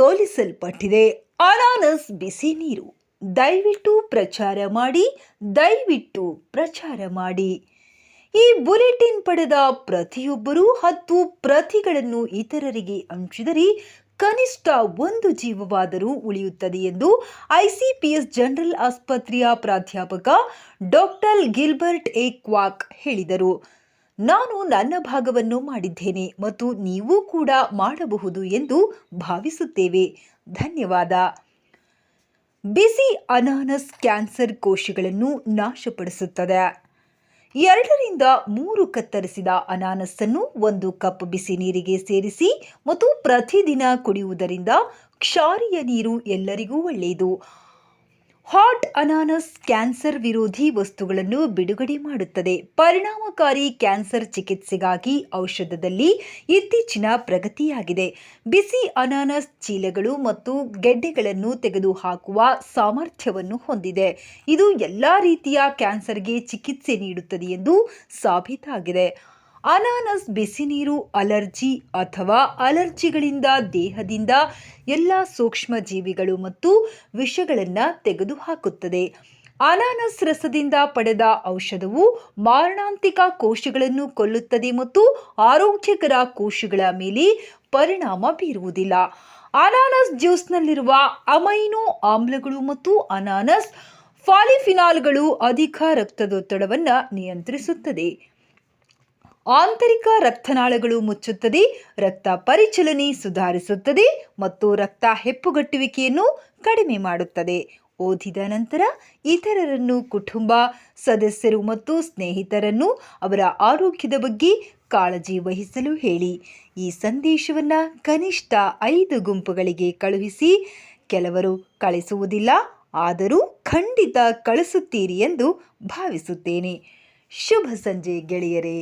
ಮಾಡಲ್ಪಟ್ಟಿದೆ ಅನಾನಸ್ ಬಿಸಿ ನೀರು. ದಯವಿಟ್ಟು ಪ್ರಚಾರ ಮಾಡಿ, ದಯವಿಟ್ಟು ಪ್ರಚಾರ ಮಾಡಿ. ಈ ಬುಲೆಟಿನ್ ಪಡೆದ ಪ್ರತಿಯೊಬ್ಬರೂ ಹತ್ತು ಪ್ರತಿಗಳನ್ನು ಇತರರಿಗೆ ಹಂಚಿದರೆ ಕನಿಷ್ಠ ಒಂದು ಜೀವವಾದರೂ ಉಳಿಯುತ್ತದೆ ಎಂದು ಐಸಿಪಿಎಸ್ ಜನರಲ್ ಆಸ್ಪತ್ರೆಯ ಪ್ರಾಧ್ಯಾಪಕ ಡಾಕ್ಟರ್ ಗಿಲ್ಬರ್ಟ್ ಎ ಕ್ವಾಕ್ ಹೇಳಿದರು. ನಾನು ನನ್ನ ಭಾಗವನ್ನು ಮಾಡಿದ್ದೇನೆ ಮತ್ತು ನೀವು ಕೂಡ ಮಾಡಬಹುದು ಎಂದು ಭಾವಿಸುತ್ತೇವೆ. ಧನ್ಯವಾದ. ಬಿಸಿ ಅನಾನಸ್ ಕ್ಯಾನ್ಸರ್ ಕೋಶಗಳನ್ನು ನಾಶಪಡಿಸುತ್ತದೆ. ಎರಡರಿಂದ ಮೂರು ಕತ್ತರಿಸಿದ ಅನಾನಸ್ಸನ್ನು ಒಂದು ಕಪ್ ಬಿಸಿ ನೀರಿಗೆ ಸೇರಿಸಿ ಮತ್ತು ಪ್ರತಿದಿನ ಕುಡಿಯುವುದರಿಂದ ಕ್ಷಾರೀಯ ನೀರು ಎಲ್ಲರಿಗೂ ಒಳ್ಳೆಯದು. ಹಾಟ್ ಅನಾನಸ್ ಕ್ಯಾನ್ಸರ್ ವಿರೋಧಿ ವಸ್ತುಗಳನ್ನು ಬಿಡುಗಡೆ ಮಾಡುತ್ತದೆ. ಪರಿಣಾಮಕಾರಿ ಕ್ಯಾನ್ಸರ್ ಚಿಕಿತ್ಸೆಗಾಗಿ ಔಷಧದಲ್ಲಿ ಇತ್ತೀಚಿನ ಪ್ರಗತಿಯಾಗಿದೆ. ಬಿಸಿ ಅನಾನಸ್ ಚೀಲಗಳು ಮತ್ತು ಗೆಡ್ಡೆಗಳನ್ನು ತೆಗೆದುಹಾಕುವ ಸಾಮರ್ಥ್ಯವನ್ನು ಹೊಂದಿದೆ. ಇದು ಎಲ್ಲ ರೀತಿಯ ಕ್ಯಾನ್ಸರ್ಗೆ ಚಿಕಿತ್ಸೆ ನೀಡುತ್ತದೆ ಎಂದು ಸಾಬೀತಾಗಿದೆ. ಅನಾನಸ್ ಬಿಸಿ ನೀರು ಅಲರ್ಜಿ ಅಥವಾ ಅಲರ್ಜಿಗಳಿಂದ ದೇಹದಿಂದ ಎಲ್ಲ ಸೂಕ್ಷ್ಮ ಜೀವಿಗಳು ಮತ್ತು ವಿಷಗಳನ್ನು ತೆಗೆದುಹಾಕುತ್ತದೆ. ಅನಾನಸ್ ರಸದಿಂದ ಪಡೆದ ಔಷಧವು ಮಾರಣಾಂತಿಕ ಕೋಶಗಳನ್ನು ಕೊಲ್ಲುತ್ತದೆ ಮತ್ತು ಆರೋಗ್ಯಕರ ಕೋಶಗಳ ಮೇಲೆ ಪರಿಣಾಮ ಬೀರುವುದಿಲ್ಲ. ಅನಾನಸ್ ಜ್ಯೂಸ್ನಲ್ಲಿರುವ ಅಮೈನೋ ಆಮ್ಲಗಳು ಮತ್ತು ಅನಾನಸ್ ಫಾಲಿಫಿನಾಲ್ಗಳು ಅಧಿಕ ರಕ್ತದೊತ್ತಡವನ್ನು ನಿಯಂತ್ರಿಸುತ್ತದೆ. ಆಂತರಿಕ ರಕ್ತನಾಳಗಳು ಮುಚ್ಚುತ್ತದೆ, ರಕ್ತ ಪರಿಚಲನೆ ಸುಧಾರಿಸುತ್ತದೆ ಮತ್ತು ರಕ್ತ ಹೆಪ್ಪುಗಟ್ಟುವಿಕೆಯನ್ನು ಕಡಿಮೆ ಮಾಡುತ್ತದೆ. ಓದಿದ ನಂತರ ಇತರರನ್ನು ಕುಟುಂಬ, ಸದಸ್ಯರು ಮತ್ತು ಸ್ನೇಹಿತರನ್ನು ಅವರ ಆರೋಗ್ಯದ ಬಗ್ಗೆ ಕಾಳಜಿ ವಹಿಸಲು ಹೇಳಿ. ಈ ಸಂದೇಶವನ್ನು ಕನಿಷ್ಠ ಐದು ಗುಂಪುಗಳಿಗೆ ಕಳುಹಿಸಿ, ಕೆಲವರು ಕಳಿಸುವುದಿಲ್ಲ, ಆದರೂ ಖಂಡಿತ ಕಳಿಸುತ್ತೀರಿ ಎಂದು ಭಾವಿಸುತ್ತೇನೆ. ಶುಭ ಸಂಜೆ ಗೆಳೆಯರೇ.